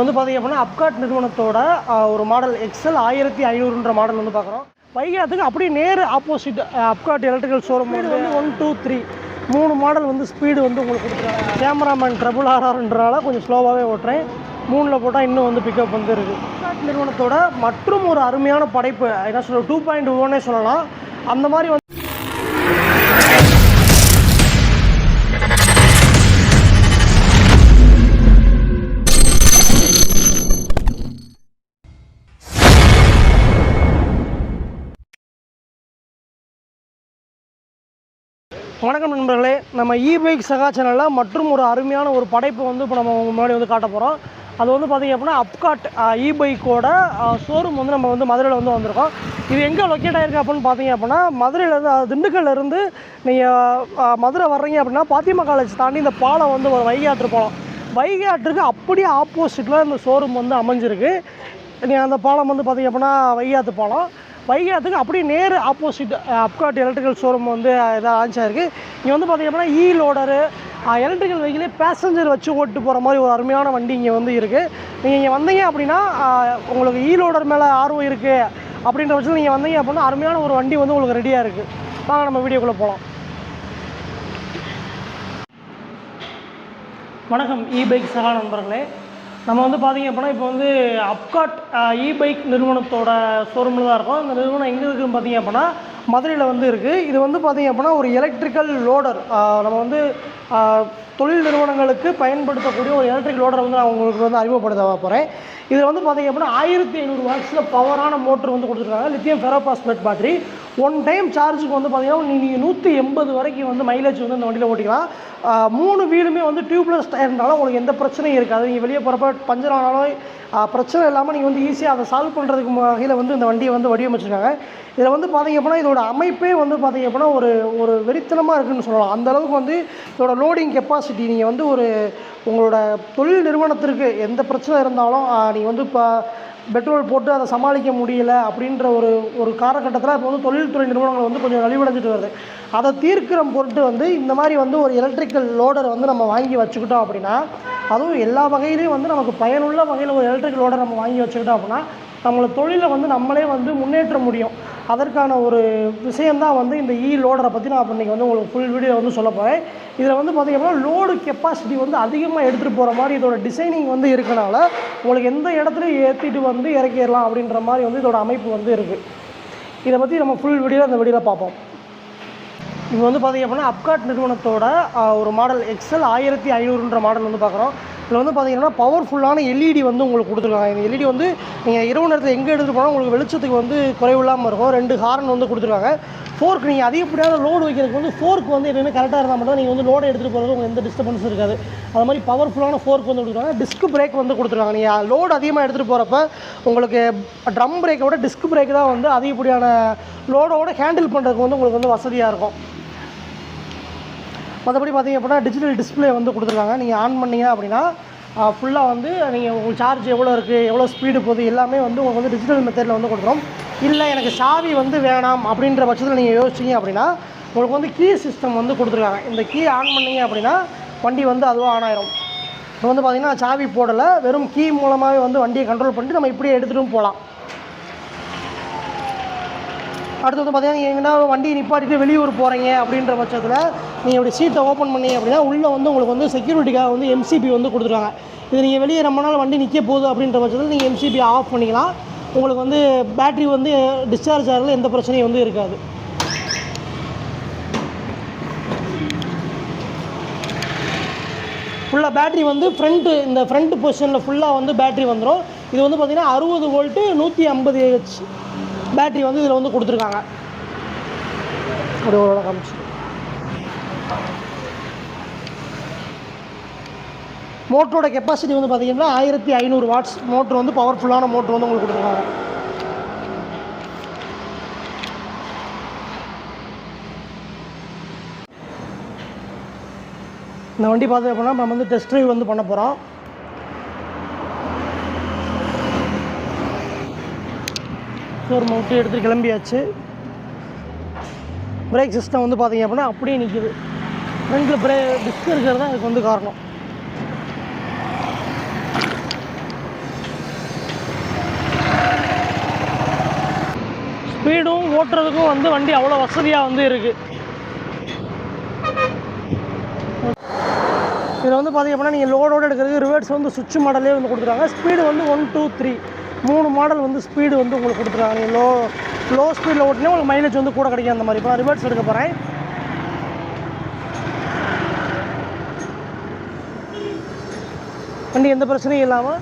வந்து பார்த்தீங்க அப்படின்னா அப்காட் நிறுவனத்தோட ஒரு மாடல் எக்ஸல் ஆயிரத்தி ஐநூறுன்ற மாடல் வந்து பார்க்குறோம். வைகாத்துக்கு அப்படியே நேர் ஆப்போசிட் அப்காட் எலக்ட்ரிக்கல் ஷோரூம் வந்து ஒன் டூ த்ரீ மூணு மாடல் வந்து ஸ்பீடு வந்து உங்களுக்கு கொடுத்துருக்காங்க. கேமராமேன் ட்ரபுள் ஆர்ஆர்ன்றனால கொஞ்சம் ஸ்லோவாகவே ஓட்டுறேன். மூணில் போட்டால் இன்னும் வந்து பிக்கப் வந்து இருக்குது அப்காட் நிறுவனத்தோட மற்றும் ஒரு அருமையான படைப்பு என்ன சொல்ல டூ பாயிண்ட் ஒன்னே சொல்லலாம். அந்த மாதிரி வணக்கம் நண்பர்களே நம்ம இபைக் சகா சேனலில் மற்றும் ஒரு அருமையான ஒரு படைப்பு வந்து இப்போ நம்ம முன்னாடி வந்து காட்ட போகிறோம் அது வந்து பார்த்திங்க அப்படின்னா அப்காட் இபைக்கோட ஷோரூம் வந்து நம்ம வந்து மதுரையில் வந்து வந்திருக்கோம். இது எங்கே லொக்கேட் ஆகிருக்கு அப்படின்னு பார்த்தீங்க அப்படின்னா மதுரையிலேருந்து அது திண்டுக்கல்லேருந்து நீங்கள் மதுரை வர்றீங்க அப்படின்னா பாத்திமா காலேஜ் தாண்டி இந்த பாலம் வந்து ஒரு வைகை பாலம் வைகை ஆற்றுக்கு அப்படியே ஆப்போசிட்டில் இந்த ஷோரூம் வந்து அமைஞ்சிருக்கு. நீ அந்த பாலம் வந்து பார்த்திங்க அப்படின்னா வைகாத்து பாலம். வைகாத்துக்கு அப்படியே நேர் ஆப்போசிட் அப்காட் எலக்ட்ரிக்கல் ஷோரூம் வந்து இதாக லான்ச் ஆயிருக்கு. இங்கே வந்து பார்த்திங்க அப்படின்னா இ லோடரு எலக்ட்ரிக்கல் வெஹிக்கிளே பேசஞ்சர் வச்சு ஓட்டு போகிற மாதிரி ஒரு அருமையான வண்டி இங்கே வந்து இருக்குது நீங்கள் இங்கே வந்தீங்க அப்படின்னா உங்களுக்கு இ லோடர் மேலே ஆர்வம் இருக்குது அப்படின்ற பட்சத்தில் நீங்கள் வந்தீங்க அப்படின்னா அருமையான ஒரு வண்டி வந்து உங்களுக்கு ரெடியாக இருக்குது வாங்க நம்ம வீடியோக்குள்ளே போகலாம் வணக்கம் இ பைக் சகா நண்பர்களே நம்ம வந்து பார்த்தீங்க அப்படின்னா இப்போ வந்து அப்காட் இ பைக் நிறுவனத்தோட ஷோரூமில் தான் இருக்கும். இந்த நிறுவனம் எங்கே இருக்குதுன்னு பார்த்தீங்க அப்படின்னா மதுரையில் வந்து இருக்குது இது வந்து பார்த்தீங்க அப்படின்னா ஒரு எலக்ட்ரிக்கல் லோடர் நம்ம வந்து தொழில் நிறுவனங்களுக்கு பயன்படுத்தக்கூடிய ஒரு எலக்ட்ரிக் லோடரை வந்து நான் உங்களுக்கு வந்து அறிமுகப்படுத்த போகிறேன் இதில் வந்து பார்த்தீங்க அப்படின்னா ஆயிரத்தி ஐநூறு வாட்ஸில் பவரான மோட்டர் வந்து கொடுத்துருக்காங்க. Lithium ferrophosphate battery one time சார்ஜுக்கு வந்து பார்த்தீங்கன்னா நீங்கள் நூற்றி எண்பது வரைக்கும் வந்து மைலேஜ் வந்து இந்த வண்டியில் ஓட்டிக்கலாம். மூணு வீலுமே வந்து டியூப்லெஸ் டயர்னால உங்களுக்கு எந்த பிரச்சனையும் இருக்காது. நீங்கள் வெளியே போகிறப்ப பஞ்சர் ஆனாலும் பிரச்சனை இல்லாமல் நீங்கள் வந்து ஈஸியாக அதை சால்வ் பண்ணுறதுக்கு வகையில் வந்து இந்த வண்டியை வந்து வடிவமைச்சிருக்காங்க. இதில் வந்து பார்த்திங்க அப்படின்னா இதோட அமைப்பே வந்து பார்த்திங்க அப்படின்னா ஒரு ஒரு வெறித்தனமாக இருக்குதுன்னு சொல்லலாம். அந்த அளவுக்கு வந்து இதோட லோடிங் கெப்பாசிட்டி நீங்கள் வந்து ஒரு உங்களோட தொழில் நிறுவனத்திற்கு எந்த பிரச்சனை இருந்தாலும் நீங்கள் வந்து இப்போ பெட்ரோல் போட்டு அதை சமாளிக்க முடியல அப்படின்ற ஒரு ஒரு காலகட்டத்தில் இப்போ வந்து தொழில்துறை நிறுவனங்கள் வந்து கொஞ்சம் நலிவடைஞ்சிட்டு வருது. அதை தீர்க்கிற பொருட்டு வந்து இந்த மாதிரி வந்து ஒரு எலக்ட்ரிக்கல் லோடர் வந்து நம்ம வாங்கி வச்சுக்கிட்டோம் அப்படின்னா அதுவும் எல்லா வகையிலையும் வந்து நமக்கு பயனுள்ள வகையில் ஒரு எலக்ட்ரிக்கல் லோடர் நம்ம வாங்கி வச்சுக்கிட்டோம் அப்படின்னா நம்மளை தொழிலை வந்து நம்மளே வந்து முன்னேற்ற முடியும். அதற்கான ஒரு விஷயந்தான் வந்து இந்த இ லோடரை பற்றி நான் இன்றைக்கி வந்து உங்களுக்கு ஃபுல் வீடியோ வந்து சொல்ல போகிறேன் இதில் வந்து பார்த்திங்கன்னா லோடு கெப்பாசிட்டி வந்து அதிகமாக எடுத்துகிட்டு போகிற மாதிரி இதோட டிசைனிங் வந்து இருக்கனால உங்களுக்கு எந்த இடத்துலையும் ஏற்றிட்டு வந்து இறக்கிடலாம் அப்படின்ற மாதிரி வந்து இதோட அமைப்பு வந்து இருக்குது இதை பற்றி நம்ம ஃபுல் வீடியோ அந்த வீடியோவில் பார்ப்போம். இப்போ வந்து பார்த்தீங்க அப்படின்னா அப்காட் நிறுவனத்தோட ஒரு மாடல் எக்ஸல் ஆயிரத்தி ஐநூறுன்ற மாடல் வந்து பார்க்குறோம் இதில் வந்து பார்த்தீங்கன்னா பவர்ஃபுல்லான எல்இடி வந்து உங்களுக்கு கொடுத்துருக்காங்க. இந்த எல்இடி வந்து நீங்கள் இரவு நேரத்தில் எங்கே எடுத்துகிட்டு போனால் உங்களுக்கு வெளிச்சத்துக்கு வந்து குறைவில்லாமல் இருக்கும். ரெண்டு ஹார்ன் வந்து கொடுத்துருக்காங்க. ஃபோர்க் நீங்கள் அதிகப்படியான லோடு வைக்கிறதுக்கு வந்து ஃபோர்க் வந்து எப்பயுமே கரெக்டாக இருந்தால் மட்டும் நீங்கள் வந்து லோடை எடுத்துகிட்டு போகிறது உங்களுக்கு எந்த டிஸ்டர்பன்ஸும் இருக்காது. அது மாதிரி பவர்ஃபுல்லான ஃபோர்க் வந்து கொடுத்துருக்காங்க. டிஸ்க் பிரேக் வந்து கொடுத்துருக்காங்க. நீங்கள் லோடு அதிகமாக எடுத்துகிட்டு போகிறப்ப உங்களுக்கு ட்ரம் பிரேக்கை விட டிஸ்க் பிரேக் தான் வந்து அதிகப்படியான லோடோட ஹேண்டில் பண்ணுறதுக்கு வந்து உங்களுக்கு வந்து வசதியாக இருக்கும். மற்றபடி பார்த்தீங்க அப்படின்னா டிஜிட்டல் டிஸ்ப்ளே வந்து கொடுத்துருக்காங்க. நீங்கள் ஆன் பண்ணீங்க அப்படின்னா ஃபுல்லாக வந்து நீங்கள் உங்களுக்கு சார்ஜ் எவ்வளோ இருக்குது எவ்வளோ ஸ்பீடு போகுது எல்லாமே வந்து உங்களுக்கு வந்து டிஜிட்டல் மெத்தடில் வந்து கொடுத்துரும் இல்லை எனக்கு சாவி வந்து வேணாம் அப்படின்ற பட்சத்தில் நீங்கள் யோசிச்சிங்க அப்படின்னா உங்களுக்கு வந்து கீ சிஸ்டம் வந்து கொடுத்துருக்காங்க. இந்த கீ ஆன் பண்ணீங்க அப்படின்னா வண்டி வந்து அதுவாக ஆன் ஆயிரும். இப்போ வந்து பார்த்திங்கன்னா சாவி போடலை வெறும் கீ மூலமாகவே வந்து வண்டியை கண்ட்ரோல் பண்ணிட்டு நம்ம இப்படியே எடுத்துகிட்டும் போகலாம் அடுத்து வந்து பார்த்தீங்கன்னா நீங்கள் எங்கன்னா வண்டி நிப்பாட்டிட்டு வெளியூர் போகிறீங்க அப்படின்ற பட்சத்தில் நீங்கள் இப்படி சீட்டை ஓப்பன் பண்ணி அப்படின்னா உள்ளே வந்து உங்களுக்கு வந்து செக்யூரிட்டிக்காக வந்து எம்சிபி வந்து கொடுத்துருக்காங்க இது நீங்கள் வெளியே ரொம்ப நாள் வண்டி நிற்க போகுது அப்படின்ற பட்சத்தில் நீங்கள் எம்சிபி ஆஃப் பண்ணிக்கலாம். உங்களுக்கு வந்து பேட்ரி வந்து டிஸ்சார்ஜ் ஆகிறதுல எந்த பிரச்சனையும் வந்து இருக்காது. ஃபுல்லாக பேட்ரி வந்து ஃப்ரண்ட்டு இந்த ஃப்ரண்ட் பொசிஷனில் ஃபுல்லாக வந்து பேட்ரி வந்துடும் இது வந்து பார்த்திங்கன்னா அறுபது வோல்ட்டு நூற்றி ஐம்பது ஹெச் பேட்ரி வந்து இதில் வந்து கொடுத்துருக்காங்க. அப்படி ஒரு காமிச்சு மோட்டரோட கெப்பாசிட்டி வந்து பார்த்தீங்கன்னா ஆயிரத்தி ஐநூறு வாட்ஸ் மோட்ரு வந்து பவர்ஃபுல்லான மோட்ரு வந்து உங்களுக்கு கொடுத்துருக்காங்க. இந்த வண்டி பார்த்து அப்படின்னா நம்ம வந்து டெஸ்ட் ட்ரைவ் வந்து பண்ண போகிறோம் ஷோரூம் விட்டு எடுத்து கிளம்பியாச்சு. பிரேக் சிஸ்டம் வந்து பார்த்தீங்க அப்படின்னா அப்படியே நிற்கிது ஃப்ரண்ட்டில் ப்ரே டிஸ்க் இருக்கிறது தான் இதுக்கு வந்து காரணம். ஸ்பீடும் ஓட்டுறதுக்கும் வந்து வண்டி அவ்வளோ வசதியாக வந்து இருக்குது இதில் வந்து பார்த்திங்க அப்படின்னா நீங்கள் லோடோடு எடுக்கிறது ரிவர்ஸ் வந்து சுவிட்ச் மாடலே வந்து கொடுத்துருக்காங்க. ஸ்பீடு வந்து ஒன் டூ த்ரீ மூணு மாடல் வந்து ஸ்பீடு வந்து உங்களுக்கு கொடுத்துருக்காங்க. நீங்கள் லோ லோ ஸ்பீடில் ஓட்டினா உங்களுக்கு மைலேஜ் வந்து கூட கிடைக்கும் அந்த மாதிரி. இப்போ நான் ரிவர்ஸ் எடுக்க போகிறேன் வண்டி எந்த பிரச்சனையும் இல்லாமல்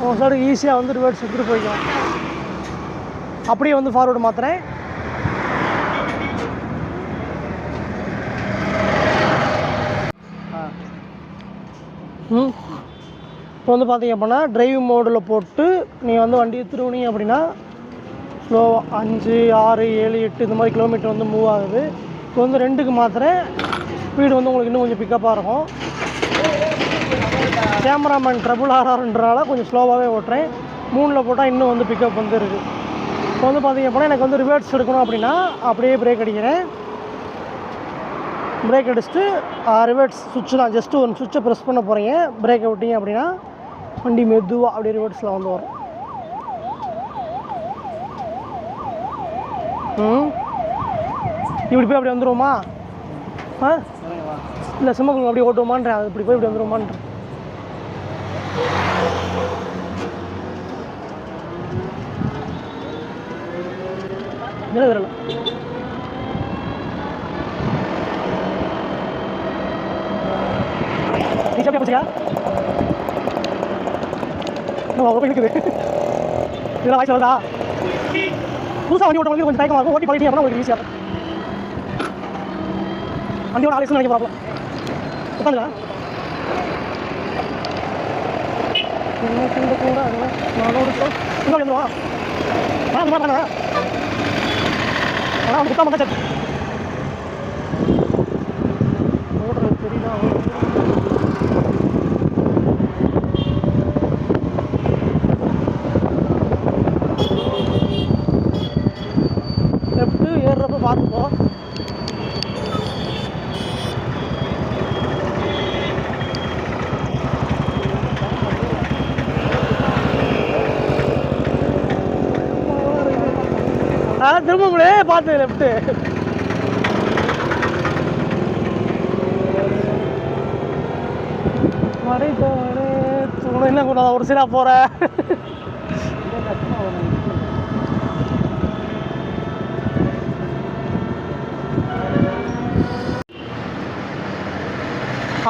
உங்கள் சைடு ஈஸியாக வந்து ரிவர்ஸ் எடுத்துகிட்டு போய்க்கலாம். அப்படியே வந்து ஃபார்வர்டு மாற்றுறேன் இப்போ வந்து பார்த்தீங்க அப்படின்னா ட்ரைவிங் மோடில் போட்டு நீங்கள் வந்து வண்டியை திருவுனீங்க அப்படின்னா ஸ்லோவாக அஞ்சு ஆறு ஏழு எட்டு இந்த மாதிரி கிலோமீட்டர் வந்து மூவ் ஆகுது. இப்போ வந்து ரெண்டுக்கு மாத்திரம் ஸ்பீடு வந்து உங்களுக்கு இன்னும் கொஞ்சம் பிக்கப்பாக இருக்கும். கேமராமேன் ட்ரபுள் ஆர்ஆர்ன்றனால கொஞ்சம் ஸ்லோவாகவே ஓட்டுறேன். மூணில் போட்டால் இன்னும் வந்து பிக்கப் வந்து இருக்குது இப்போ வந்து பார்த்தீங்க அப்படின்னா எனக்கு வந்து ரிவர்ஸ் எடுக்கணும் அப்படின்னா அப்படியே பிரேக் அடிக்கிறேன். பிரேக் அடிச்சுட்டு ரிவர்ஸ் சுவிட்ச் தான். ஜஸ்ட்டு ஒன் சுவிட்சை ப்ரெஸ் பண்ண போகிறீங்க பிரேக்கை விட்டீங்க அப்படின்னா வண்டி மெதுவாக அப்படியே ரிவர்ஸில் வந்து வரும். இப்படி போய் அப்படி வந்துருவோமா? ஆ? இல்லை சிம்மக்குள்ள அப்படியே ஓட்டுவோமான்றேன். அது இப்படி போய் இப்படி வந்துடுவோமான்றேன் இல்லை வரல நீ சாப்பிட்டு போச்சியா? இருக்குது இதெல்லாம் வாய்ஸ் வருதா? புதுசாக வண்டி ஓட்டுறவங்களுக்கு கொஞ்சம் தயக்கமாக இருக்கும். ஓட்டி பழகிட்டீங்க அப்படின்னா உங்களுக்கு ஈஸியாக இருக்கும். வண்டியோட ஆலோசனை நினைக்க போகிறாப்ல உட்காந்துடா. என்ன கூட கூட அதெல்லாம் நானோடு கூட இங்கே வந்துடுவா ஆ அந்த மாதிரி பண்ணா ஆ திரும்ப முடியாது பார்த்து லெஃப்ட்டு மறைத்தவனே என்ன கூட ஒரு சிலா போற.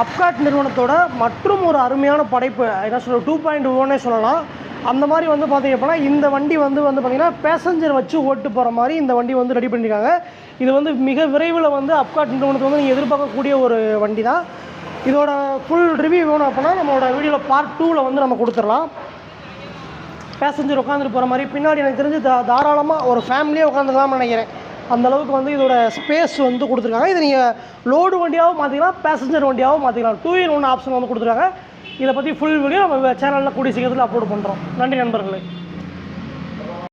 அப்காட் நிறுவனத்தோட மற்றும் ஒரு அருமையான படைப்பு என்ன சொல்ல டூ பாயிண்ட் ஒன்னே சொல்லலாம். அந்த மாதிரி வந்து பார்த்திங்க அப்படின்னா இந்த வண்டி வந்து வந்து பார்த்திங்கன்னா பேசஞ்சர் வச்சு ஓட்டு போகிற மாதிரி இந்த வண்டி வந்து ரெடி பண்ணியிருக்காங்க இது வந்து மிக விரைவில் வந்து அப்காட் நிறுவனத்துக்கு வந்து நீங்கள் எதிர்பார்க்கக்கூடிய ஒரு வண்டி தான் இதோட ஃபுல் ரிவ்யூ வேணும் அப்படின்னா நம்மளோட வீடியோவில் பார்ட் டூவில் வந்து நம்ம கொடுத்துடலாம். பேசஞ்சர் உட்காந்துட்டு போகிற மாதிரி பின்னாடி எனக்கு தெரிஞ்சு தா தாராளமாக ஒரு ஃபேமிலியே உட்காந்துக்கலாம்னு நினைக்கிறேன். அந்த அளவுக்கு வந்து இதோட ஸ்பேஸ் வந்து கொடுத்துருக்காங்க. இதை நீங்கள் லோடு வண்டியாகவும் மாற்றிக்கலாம் பேசஞ்சர் வண்டியாகவும் மாற்றிக்கலாம் டூ இன் ஒன் ஆப்ஷன் வந்து கொடுத்துருக்காங்க. இதை பற்றி ஃபுல் வீடியோ நம்ம சேனலில் கூடிய சீக்கிரத்தில் அப்லோட் பண்ணுறோம் நன்றி நண்பர்களே.